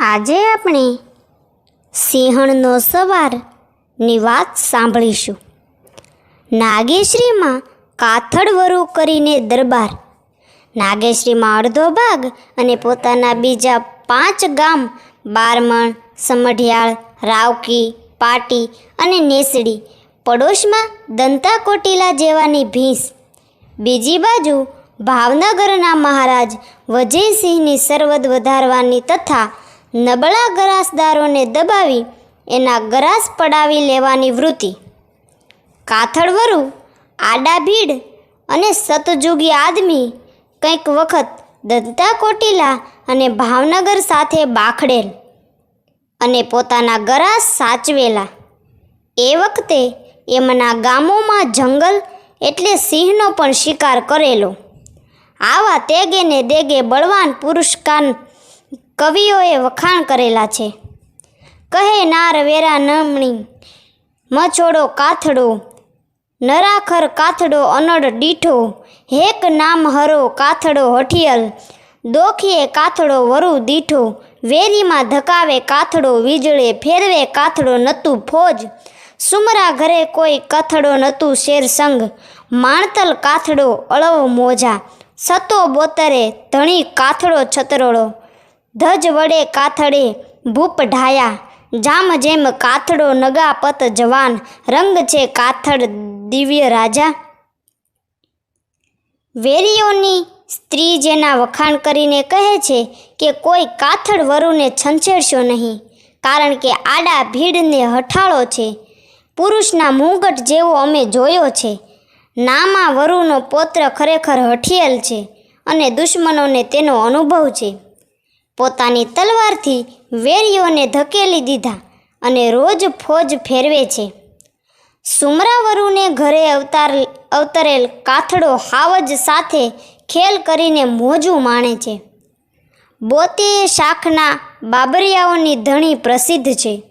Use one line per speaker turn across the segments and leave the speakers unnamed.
આજે આપણે સિંહણનો સવારની વાત સાંભળીશું. નાગેશ્રીમાં કાથડવરુ કરીને દરબાર. નાગેશ્રીમાં અડધો ભાગ અને પોતાના બીજા પાંચ ગામ બારમણ, સમઢિયાળ, રાવકી, પાટી અને નેસડી પડોશમાં દંતા કોટીલા જેવાની ભીંસ. બીજી બાજુ ભાવનગરના મહારાજ વજયસિંહની સરવદ વધારવાની તથા નબળા ગરાસદારોને દબાવી એના ગ્રાસ પડાવી લેવાની વૃત્તિ. કાથળવરું આડા ભીડ અને સતજુગી આદમી કંઈક વખત દંતા કોટીલા અને ભાવનગર સાથે બાખડેલ અને પોતાના ગરાસ સાચવેલા. એ વખતે એમના ગામોમાં જંગલ એટલે સિંહનો પણ શિકાર કરેલો. આવા તેગે ને દેગે બળવાન પુરુષકાન કવિઓએ વખાણ કરેલા છે. કહે નાર વેરા નમણી, મછોડો કાથડો, નરાખર કાથડો અનડ દીઠો, હેક નામ હરો કાથડો હઠિયલ, દોખીએ કાથડો વરુ દીઠો, વેરીમાં ધકાવે કાથડો વીજળે, ફેરવે કાથડો નતું ફોજ, સુમરા ઘરે કોઈ કાથડો નતું શેર સંગ, માણતલ કાથડો અળવ મોજા, સતો બોતરે ધણી કાથડો છતરોળો ધજ વડે કાથડે ભૂપ ઢાયા. જામ જેમ કાથડો નગાપત જવાન. રંગ છે કાથડ દિવ્ય રાજા. વેરીઓની સ્ત્રી જેના વખાણ કરીને કહે છે કે કોઈ કાથડ વરુને છંછેડશો નહીં, કારણ કે આડા ભીડને હઠાળો છે. પુરુષના મુંગટ જેવો અમે જોયો છે. નામા વરુનો પોત્ર ખરેખર હઠિયેલ છે અને દુશ્મનોને તેનો અનુભવ છે. પોતાની તલવારથી વેરીઓને ધકેલી દીધા અને રોજ ફોજ ફેરવે છે. સુમરાવરુને ઘરે અવતાર અવતરેલ કાથડો હાવજ સાથે ખેલ કરીને મોજું માણે છે. બોતે શાખના બાબરિયાઓની ધણી પ્રસિદ્ધ છે.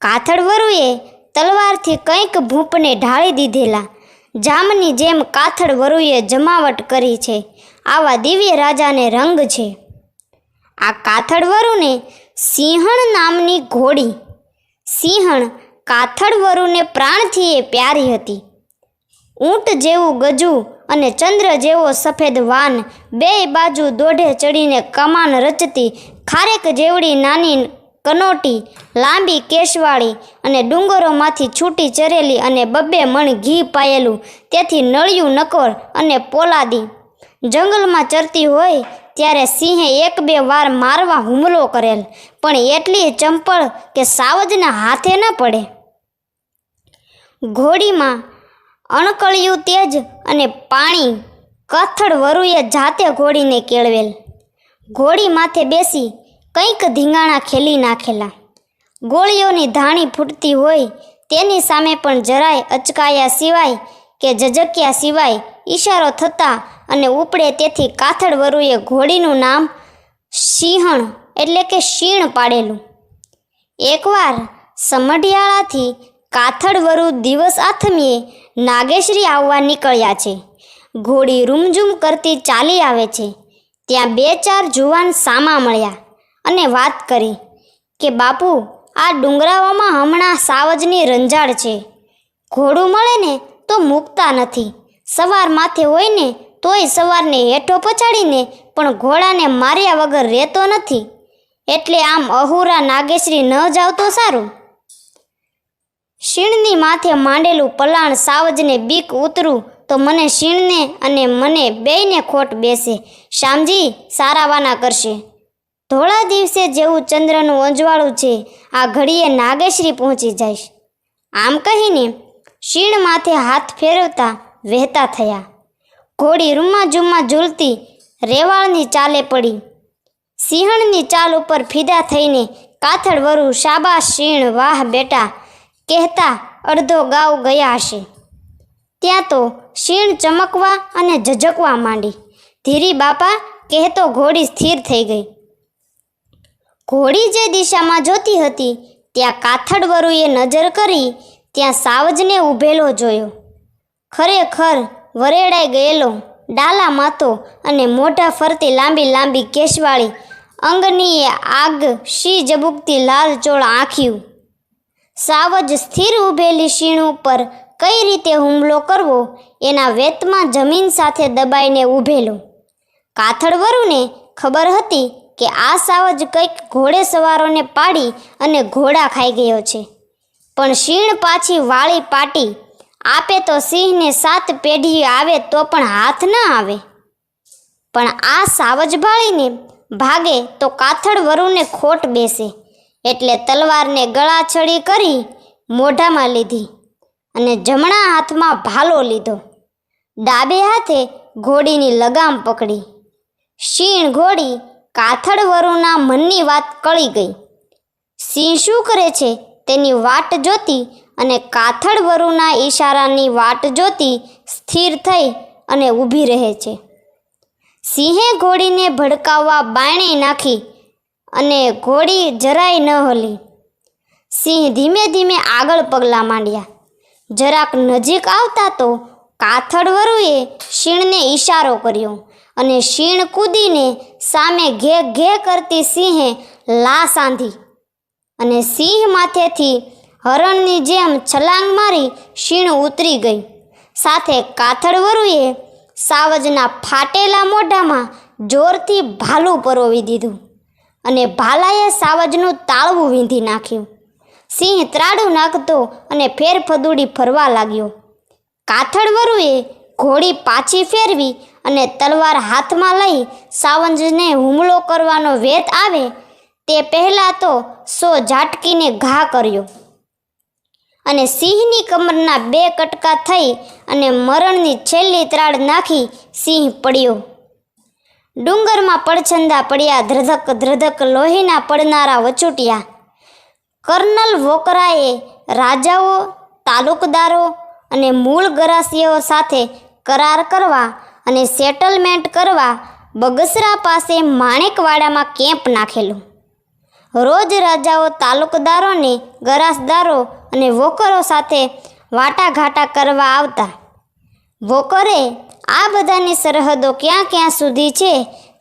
કાથડવરુએ તલવારથી કંઈક ભૂપને ઢાળી દીધેલા. જામની જેમ કાથડવરુએ જમાવટ કરી છે. આવા દિવ્ય રાજાને રંગ છે. આ કાથડવરુને સિંહણ નામની ઘોડી. સિંહણ કાથડવરુને પ્રાણથી એ પ્યારી હતી. ઊંટ જેવું ગજું અને ચંદ્ર જેવો સફેદ વાન બે બાજુ દોઢે ચડીને કમાન રચતી, ખારેક જેવડી નાની કનોટી, લાંબી કેશવાળી અને ડુંગરોમાંથી છૂટી ચરેલી અને બબ્બે મણ ઘી પાયેલું, તેથી નળિયું નકોર અને પોલાદી. જંગલમાં ચરતી હોય ત્યારે સિંહે એક બે વાર મારવા હુમલો કરેલ, પણ એટલી ચંપળ કે સાવજના હાથે ન પડે. ઘોડીમાં અણકળિયું તેજ અને પાણી કથળ વરુએ જાતે ઘોડીને કેળવેલ. ઘોડી માથે બેસી કંઈક ધીંગાણા ખેલી નાખેલા. ગોળીઓની ધાણી ફૂટતી હોય તેની સામે પણ જરાય અચકાયા સિવાય કે ઝઝક્યા સિવાય ઈશારો થતા અને ઉપડે તેથી કાથડ વરુએ ઘોડીનું નામ સિંહણ એટલે કે શીણ પાડેલું. એકવાર સમઢિયાળાથી કાથડવરુ દિવસ આથમીએ નાગેશ્રી આવવા નીકળ્યા છે. ઘોડી રૂમઝૂમ કરતી ચાલી આવે છે. ત્યાં બે ચાર જુવાન સામા મળ્યા અને વાત કરી કે, બાપુ, આ ડુંગરાઓમાં હમણાં સાવજની રંજાડ છે. ઘોડું મળે ને તો મૂકતા નથી. સવાર માથે હોય ને તોય સવારને હેઠો પછાડીને પણ ઘોડાને માર્યા વગર રહેતો નથી. એટલે આમ અહુરા નાગેશ્રી ન જાવ તો સારું. શીણની માથે માંડેલું પલાણ સાવજને બીક ઉતરું તો મને શીણને અને મને બેયને ખોટ બેસે. શામજી સારાવાના કરશે. ધોળા દિવસે જેવું ચંદ્રનું અંજવાળું છે, આ ઘડીએ નાગેશ્રી પહોંચી જઈશ. આમ કહીને શીણ માથે હાથ ફેરવતા વહેતા થયા. ઘોડી રૂમા જુમ્મા ઝૂલતી રેવાળની ચાલે પડી. સિંહણની ચાલ ઉપર ફિદા થઈને કાથડ વરુ શાબા શીણ વાહ બેટા કહેતા અડધો ગાવ ગયા હશે. ત્યાં તો શીણ ચમકવા અને ઝઝકવા માંડી. ધીરી બાપા કહેતો ઘોડી સ્થિર થઈ ગઈ. ઘોડી જે દિશામાં જોતી હતી, ત્યાં કાથડવરુએ નજર કરી, ત્યાં સાવજને ઊભેલો જોયો. ખરેખર વરેડાઈ ગયેલો, ડાલા માથો અને મોઢા ફરતી લાંબી લાંબી કેશવાળી અંગની આગ શી જબુકતી લાલ ચોળ આંખ્યું. સાવજ સ્થિર ઊભેલી શીણ ઉપર કઈ રીતે હુમલો કરવો એના વેતમાં જમીન સાથે દબાઈને ઊભેલો કાથડવરુને ખબર હતી કે આ સાવજ કંઈક ઘોડે સવારોને પાડી અને ઘોડા ખાઈ ગયો છે. પણ શીણ પાછી વાળી પાટી આપે તો સિંહને સાત પેઢી આવે તો પણ હાથ ન આવે. પણ આ સાવજ ભાળીને ભાગે તો કાથડ વરુને ખોટ બેસે. એટલે તલવારને ગળાછડી કરી મોઢામાં લીધી અને જમણા હાથમાં ભાલો લીધો. ડાબે હાથે ઘોડીની લગામ પકડી. શીણ ઘોડી કાથડ વરુના મનની વાત કળી ગઈ. સિંહ શું કરે છે? તેની વાટ જોતી અને કાથડ વરુના ઈશારાની વાટ જોતી સ્થિર થઈ અને ઊભી રહે છે. સિંહે ઘોડીને ભડકાવવા બાયણે નાખી અને ઘોડી જરાય ન હલી. સિંહ ધીમે ધીમે આગળ પગલાં માંડ્યા. જરાક નજીક આવતા તો કાથડવરુએ શીણને ઈશારો કર્યો અને શીણ કૂદીને સામે ઘે ઘે કરતી સિંહે લા સાંધી અને સિંહ માથેથી હરણની જેમ છલાંગ મારી શીણ ઉતરી ગઈ. સાથે કાથડવરુએ સાવજના ફાટેલા મોઢામાં જોરથી ભાલું પરોવી દીધું અને ભાલાએ સાવજનું તાળવું વીંધી નાખ્યું. સિંહ ત્રાડું નાખતો અને ફેરફદુડી ફરવા લાગ્યો. કાથડવરુએ ઘોડી પાછી ફેરવી અને તલવાર હાથમાં લઈ સાવજને હુમલો કરવાનો વેત આવે તે પહેલાં તો સો ઝાટકીને ઘા કર્યો. અને સિંહની કમરના બે કટકા થઈ અને મરણની છેલ્લી ત્રાડ નાખી સિંહ પડ્યો. ડુંગરમાં પડછંદા પડ્યા, ધ્રધક ધ્રધક લોહીના પડનારા વચૂટ્યા. કર્નલ વોકરાએ રાજાઓ, તાલુકદારો અને મૂળ ગરાસીઓ સાથે કરાર કરવા અને સેટલમેન્ટ કરવા બગસરા પાસે માણેકવાડામાં કેમ્પ નાખેલું. રોજ રાજાઓ તાલુકદારોને ગરાસદારો અને વોકરો સાથે વાટાઘાટા કરવા આવતા. વોકરે આ બધાની સરહદો ક્યાં ક્યાં સુધી છે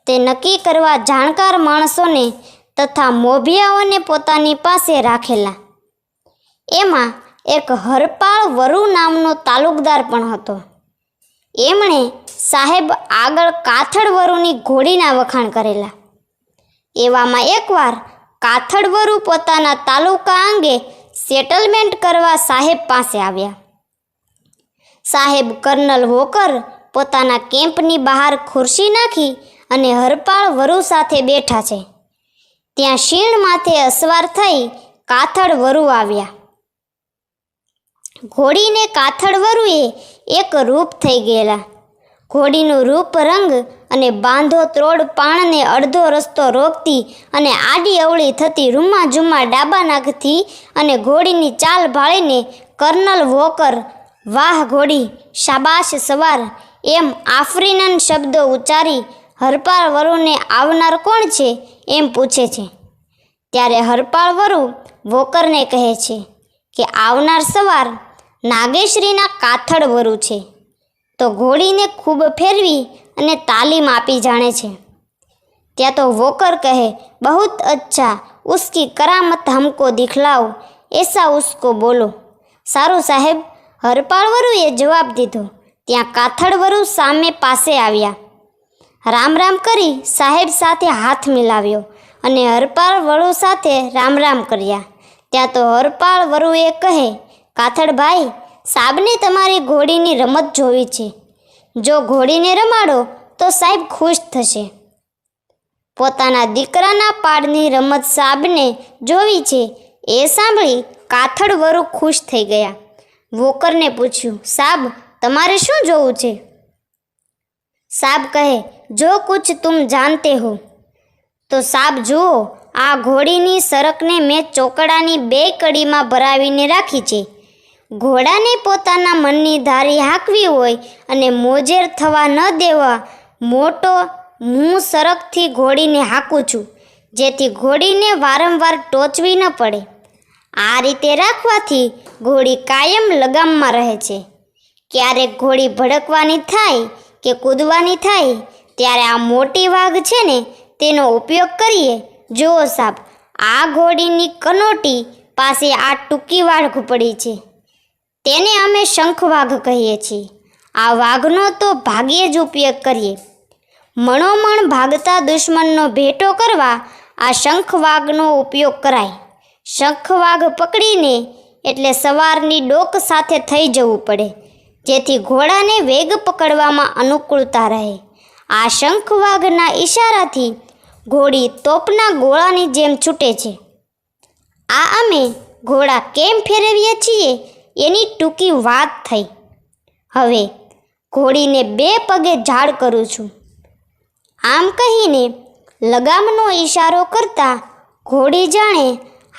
તે નક્કી કરવા જાણકાર માણસોને તથા મોભિયાઓને પોતાની પાસે રાખેલા. એમાં એક હરપાળ વરુ નામનો તાલુકદાર પણ હતો. એમણે સાહેબ આગળ કાથડ વરુની ઘોડીના વખાણ કરેલા. એવામાં એકવાર કાથડવરુ પોતાના તાલુકા અંગે સેટલમેન્ટ કરવા સાહેબ પાસે આવ્યા. સાહેબ કર્નલ હોકર પોતાના કેમ્પની બહાર ખુરશી નાખી અને હરપાળ વરુ સાથે બેઠા છે. ત્યાં શીણ માથે અસવાર થઈ કાથડ વરુ આવ્યા. ઘોડીને કાથડ વરુએ એક રૂપ થઈ ગયેલા. ઘોડીનું રૂપ રંગ અને બાંધો ત્રોડ પાણને અડધો રસ્તો રોકતી અને આડી અવળી થતી રૂમા જુમા ડાબા નાખતી અને ઘોડીની ચાલ ભાળીને કર્નલ વોકર, વાહ ઘોડી, શાબાશ સવાર. એમ આફરીનન શબ્દો ઉચ્ચારી હરપાળ વરુને આવનાર કોણ છે એમ પૂછે છે. ત્યારે હરપાળ વરુ વોકરને કહે છે કે, આવનાર સવાર નાગેશ્રીના કાથડ વરુ છે. તો ઘોડીને ખૂબ ફેરવી અને તાલીમ આપી જાણે છે. ત્યાં તો વોકર કહે, બહુત અચ્છા, ઉસકી કરામત હમકો દિખલાઓ એસા ઉસકો બોલો. સારું સાહેબ, હરપાળવરુએ જવાબ દીધો, ત્યાં કાથડવરુ સામે પાસે આવ્યા. રામ રામ કરી સાહેબ સાથે હાથ મિલાવ્યો અને હરપાળ વરુ સાથે રામ રામ કર્યા. ત્યાં તો હરપાળ વરુએ કહે, કાથડભાઈ સાબને તમારી ઘોડીની રમત જોવી છે. જો ઘોડીને રમાડો, તો સાહેબ ખુશ થશે. પોતાના દીકરાના પાડની રમત સાબને જોવી છે. એ સાંભળી કાથડ વરુ ખુશ થઈ ગયા. વોકરને પૂછ્યું, સાબ, તમારે શું જોવું છે? સાબ કહે, જો કુછ તુમ જાનતે હો. તો સાબ, જુઓ, આ ઘોડીની સરકને મેં ચોકડાની બે કડીમાં ભરાવીને રાખી છે. ઘોડાને પોતાના મનની ધારી હાંકવી હોય અને મોજેર થવા ન દેવા, મોટો હું સરકથી ઘોડીને હાંકું છું, જેથી ઘોડીને વારંવાર ટોચવી ન પડે. આ રીતે રાખવાથી ઘોડી કાયમ લગામમાં રહે છે. ક્યારેક ઘોડી ભડકવાની થાય કે કૂદવાની થાય, ત્યારે આ મોટી વાઘ છે ને, તેનો ઉપયોગ કરીએ. જુઓ સાબ આ ઘોડીની કનોટી પાસે આ ટૂંકી વાળ ઘૂંપડી છે. તેને અમે શંખ વાઘ કહીએ છીએ. આ વાઘનો તો ભાગ્યે જ ઉપયોગ કરીએ. મણોમણ ભાગતા દુશ્મનનો ભેટો કરવા આ શંખ વાઘનો ઉપયોગ કરાય. શંખ વાઘ પકડીને એટલે સવારની ડોક સાથે થઈ જવું પડે, જેથી ઘોડાને વેગ પકડવામાં અનુકૂળતા રહે. આ શંખ વાઘના ઈશારાથી ઘોડી તોપના ગોળાની જેમ છૂટે છે. આ અમે ઘોડા કેમ ફેરવીએ છીએ? એની ટૂંકી વાત થઈ. હવે ઘોડીને બે પગે ઝાડ કરું છું. આમ કહીને લગામનો ઈશારો કરતા ઘોડી જાણે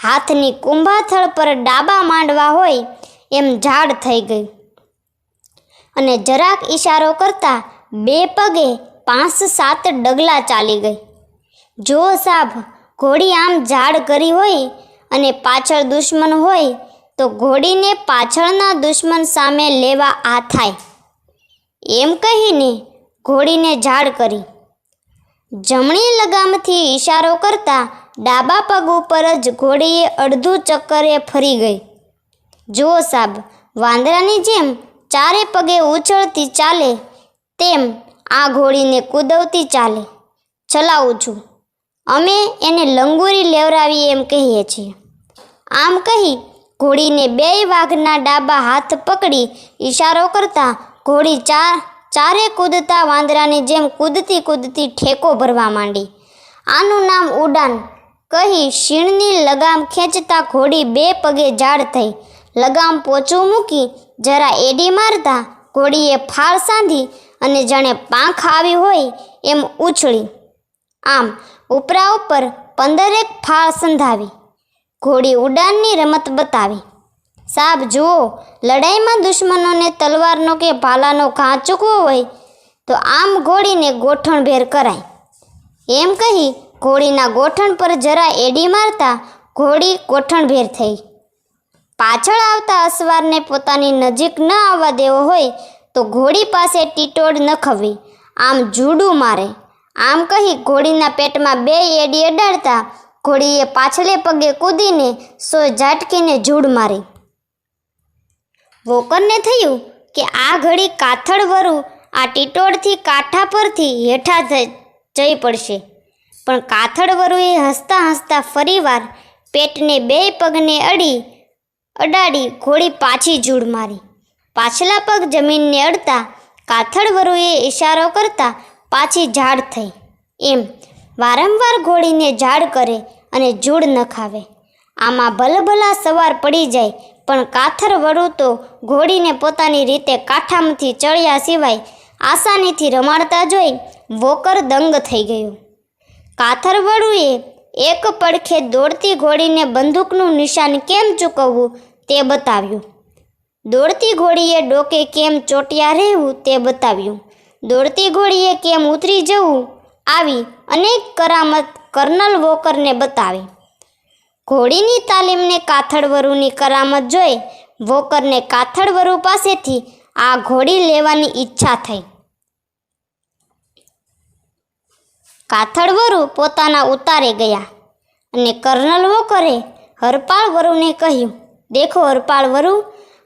હાથની કુંભાથળ પર ડાબા માંડવા હોય એમ ઝાડ થઈ ગઈ અને જરાક ઈશારો કરતા બે પગે પાંચ સાત ડગલા ચાલી ગઈ. જો સાબ, ઘોડી આમ ઝાડ કરી હોય અને પાછળ દુશ્મન હોય તો ઘોડીને પાછળના દુશ્મન સામે લેવા આ થાય. એમ કહીને ઘોડીને ઝાડ કરી. જમણી લગામથી ઈશારો કરતા ડાબા પગ ઉપર જ ઘોડીએ અડધું ચક્કરે ફરી ગઈ. જુઓ સાબ, વાંદરાની જેમ ચારે પગે ઉછળતી ચાલે, તેમ આ ઘોડીને કૂદવતી ચાલે. ચલાવું છું. અમે એને લંગુરી લેવરાવી એમ કહીએ છીએ. આમ કહી ઘોડીને બે વાઘના ડાબા હાથ પકડી ઈશારો કરતા ઘોડી ચાર, ચારે કૂદતા વાંદરાની જેમ કૂદતી કૂદતી ઠેકો ભરવા માંડી. આનું નામ ઉડાન. કહી શીણની લગામ ખેંચતા ઘોડી બે પગે ઝાડ થઈ. લગામ પોચું મૂકી જરા એડી મારતા ઘોડીએ ફાળ સાંધી અને જાણે પાંખ આવી હોય એમ ઉછળી. આમ ઉપરા ઉપર પંદરેક ફાળ સંધાવી. ઘોડી ઉડાનની રમત બતાવી. સાબ, જુઓ, લડાઈમાં દુશ્મનોને તલવારનો કે ભાલાનો ઘા ચૂકવો હોય તો આમ ઘોડીને ગોઠણભેર કરાય. એમ કહી ઘોડીના ગોઠણ પર જરા એડી મારતા ઘોડી ગોઠણભેર થઈ. પાછળ આવતા અસવારને પોતાની નજીક ન આવવા દેવો હોય તો ઘોડી પાસે ટીટોડ નખવી આમ જુડું મારે. આમ કહી ઘોડીના પેટમાં બે એડી અડાડતા ઘોડીએ પાછલે પગે કૂદીને સો ઝાટકીને જૂડ મારી. વોકરને થયું કે આ ઘડી કાથડવરું આ ટીટોળથી કાંઠા પરથી હેઠા જઈ પડશે. પણ કાથડવરુએ હસતા હસતા ફરીવાર પેટને બે પગને અડી, અડાડી ઘોડી પાછી જૂડ મારી. પાછલા પગ જમીનને અડતા કાથડવરુએ ઈશારો કરતા પાછી ઝાડ થઈ. એમ વારંવાર ઘોડીને ઝાડ કરે અને જૂડ નખાવે આમાં ભલભલા સવાર પડી જાય, પણ કાથર વડું તો ઘોડીને પોતાની રીતે કાંઠામાંથી ચડ્યા સિવાય આસાનીથી રમાડતા જોઈ વોકર દંગ થઈ ગયો. કાથરવડુએ એક પડખે દોડતી ઘોડીને બંદૂકનું નિશાન કેમ ચૂકવવું તે બતાવ્યું. દોડતી ઘોડીએ ડોકે કેમ ચોટિયા રહેવું તે બતાવ્યું. દોડતી ઘોડીએ કેમ ઉતરી જવું, આવી અનેક કરામત કર્નલ વોકરને બતાવી ઘોડીની તાલીમને કાથડવરુની કરામત જોઈ વોકરને કાથડવરુ પાસેથી આ ઘોડી લેવાની ઈચ્છા થઈ કાથડવરુ પોતાના ઉતારે ગયા અને કર્નલ વોકરે હરપાળ વરુને કહ્યું દેખો હરપાળ વરુ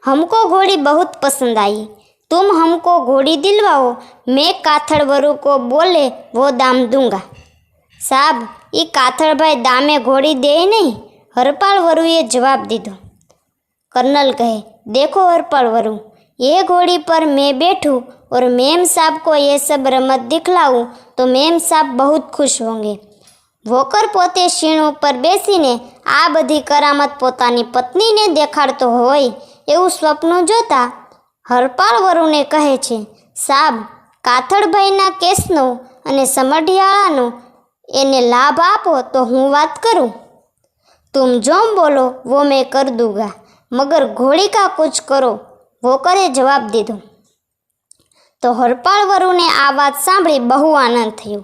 हमको घोड़ी बहुत पसंद आई तुम हमको घोड़ी दिलवाओ मैं काथड़ वरु को बोले वो दाम दूंगा સાબ એ કાથળભાઈ દામે ઘોડી દે નહીં હરપાળ વરુએ જવાબ દીધો कर्नल कहे देखो हरपाल वरु ये घोड़ी पर मैं बैठूं और मेम साहब को ये सब रमत दिखलाऊं तो मेम साहब बहुत खुश होंगे વોકર પોતે શીણ ઉપર બેસીને આ બધી કરામત પોતાની પત્નીને દેખાડતો હોય એવું સ્વપ્ન જોતા હરપાળ વરુને કહે છે સાબ કાથડભાઈના કેસનો અને સમઢિયાળાનો એને લાભ આપો તો હું વાત કરું तुम जो बोलो वो मैं कर दूंगा मगर घोड़ी का कुछ करो વોકરે જવાબ દીધો તો હરપાળ વરુને આ વાત સાંભળી બહુ આનંદ થયો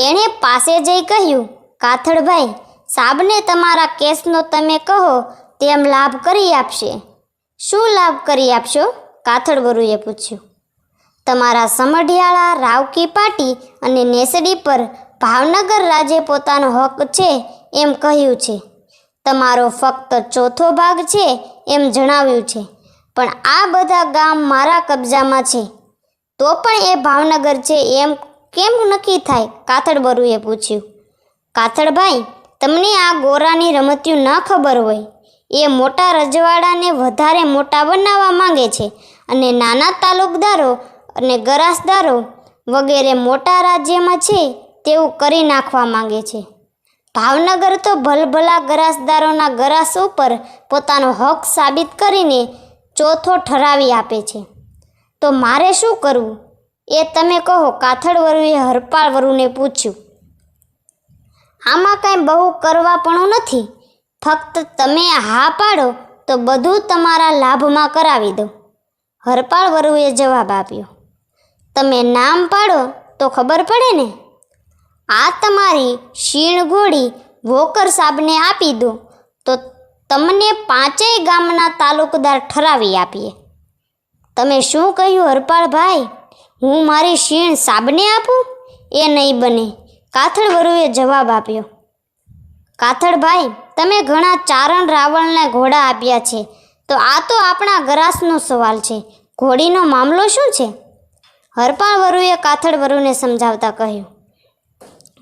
એણે પાસે જઈ કહ્યું કાથડભાઈ સાબને તમારા કેસનો તમે કહો તેમ લાભ કરી આપશે શું લાભ કરી આપશો કાથડવરુએ પૂછ્યું તમારા સમઢિયાળા રાવકી પાટી અને નેસડી પર ભાવનગર રાજે પોતાનો હક છે એમ કહ્યું છે. તમારો ફક્ત ચોથો ભાગ છે એમ જણાવ્યું છે. પણ આ બધા ગામ મારા કબજામાં છે. તો પણ એ ભાવનગર છે એમ કેમ નક્કી થાય? કાથડબરુએ પૂછ્યું. કાથડભાઈ તમને આ ગોરાની રમતિયું ન ખબર હોય. એ મોટા રજવાડાને વધારે મોટા બનાવવા માંગે છે અને નાના તાલુકદારો અને ગરાસદારો વગેરે મોટા રાજ્યમાં છે તેવું કરી નાખવા માંગે છે. ભાવનગર તો ભલભલા ગરાસદારોના ગરાસ ઉપર પોતાનો હક સાબિત કરીને ચોથો ઠરાવી આપે છે. તો મારે શું કરવું? એ તમે કહો કાથળવરુએ હરપાળ વરુને પૂછ્યું. આમાં કાંઈ બહુ કરવાપણું નથી. ફક્ત તમે હા પાડો, તો બધું તમારા લાભમાં કરાવી દો હરપાળ વરુએ જવાબ આપ્યો. તમે નામ પાડો, તો ખબર પડે ને? આ તમારી શીણ ઘોડી વોકર સાબને આપી દો. તો તમને પાંચેય ગામના તાલુકદાર ઠરાવી આપીએ. તમે શું કહ્યું હરપાળભાઈ? હું મારી શીણ સાબને આપું? એ નહીં બને. કાથડવરુએ જવાબ આપ્યો. કાથળભાઈ, તમે ઘણા ચારણ રાવણને ઘોડા આપ્યા છે. તો આ તો આપણા ગરાસનો સવાલ છે. ઘોડીનો મામલો શું છે? હરપાળવરુએ કાથડવરુને સમજાવતા કહ્યું.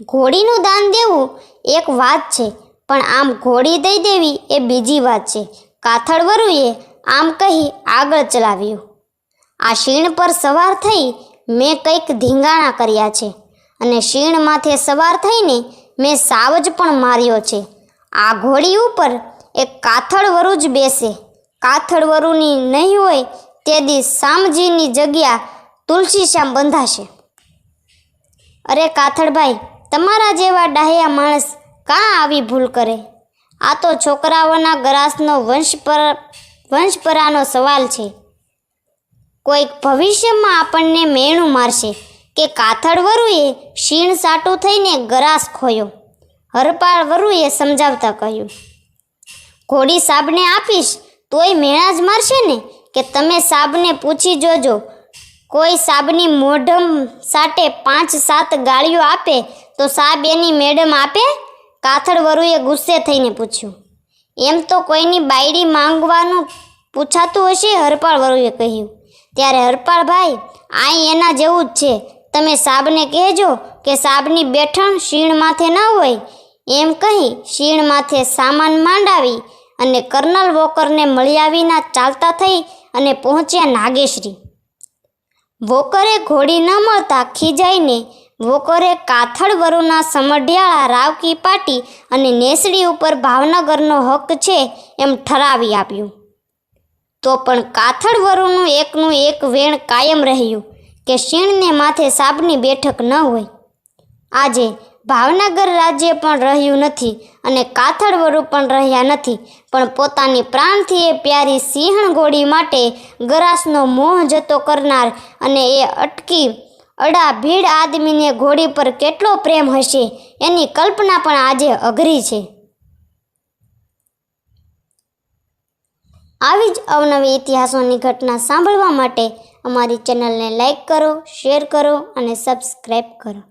ઘોડીનું દાન દેવું એક વાત છે, પણ આમ ઘોડી દઈ દેવી એ બીજી વાત છે. કાથડવરુએ આમ કહી આગળ ચલાવ્યું. આ શીણ પર સવાર થઈ મેં કંઈક ધીંગાણા કર્યા છે અને શીણ માથે સવાર થઈને મેં સાવજ પણ માર્યો છે. આ ઘોડી ઉપર એક કાથડવરુ જ બેસે. કાથડવરુની નહીં હોય તે દી શામજીની જગ્યા તુલસીશ્યામ બંધાશે. અરે કાથડભાઈ તમારા જેવા ડાહ્યા માણસ કાં આવી ભૂલ કરે? આ તો છોકરાઓના ગરાસનો વંશ પર, વંશપરાનો સવાલ છે. કોઈક ભવિષ્યમાં આપણને મેણું મારશે કે કાથડવરુએ શીણ સાટું થઈને ગરાસ ખોયો. હરપાળ વરુએ સમજાવતા કહ્યું, ઘોડી સાબને આપીશ, તોય મેણા જ મારશે ને? કે તમે સાબને પૂછી જોજો. કોઈ સાબની મોઢમ સાટે પાંચ સાત ગાળીઓ આપે તો સાબ એની મેડમ આપે? કાથડવરુએ ગુસ્સે થઈને પૂછ્યું. એમ તો કોઈની બાયડી માંગવાનું પૂછાતું હશે, હરપાળ વરુએ કહ્યું. ત્યારે હરપાળભાઈ આ એના જેવું જ છે. તમે સાબને કહેજો કે સાબની બેઠણ શીણ માથે ન હોય. એમ કહી શીણ માથે સામાન માંડાવી અને કર્નલ વોકરને મળ્યા વિના ચાલતા થઈ અને પહોંચ્યા નાગેશ્રી. વોકરે ઘોડી ન મળતા ખીજાઈને વોકરે કાથડવરુના સમઢિયાળા રાવકી પાટી અને નેસડી ઉપર ભાવનગરનો હક છે એમ ઠરાવી આપ્યું. તો પણ કાથડવરુનું એકનું એક વેણ કાયમ રહ્યું કે શીણને માથે સાબની બેઠક ન હોય. આજે ભાવનગર રાજ્ય પણ રહ્યું નથી અને કાથડવરુ પણ રહ્યા નથી, પણ પોતાની પ્રાણથી એ પ્યારી સિંહણ ઘોડી માટે ગરાસનો મોહ જતો કરનાર અને એ અટકી અડા ભીડ આદમીને ઘોડી પર કેટલો પ્રેમ હશે, એની કલ્પના પણ આજે અઘરી છે. આવી જ અવનવી ઇતિહાસોની ઘટના સાંભળવા માટે અમારી ચેનલને લાઈક કરો, શેર કરો અને સબસ્ક્રાઈબ કરો.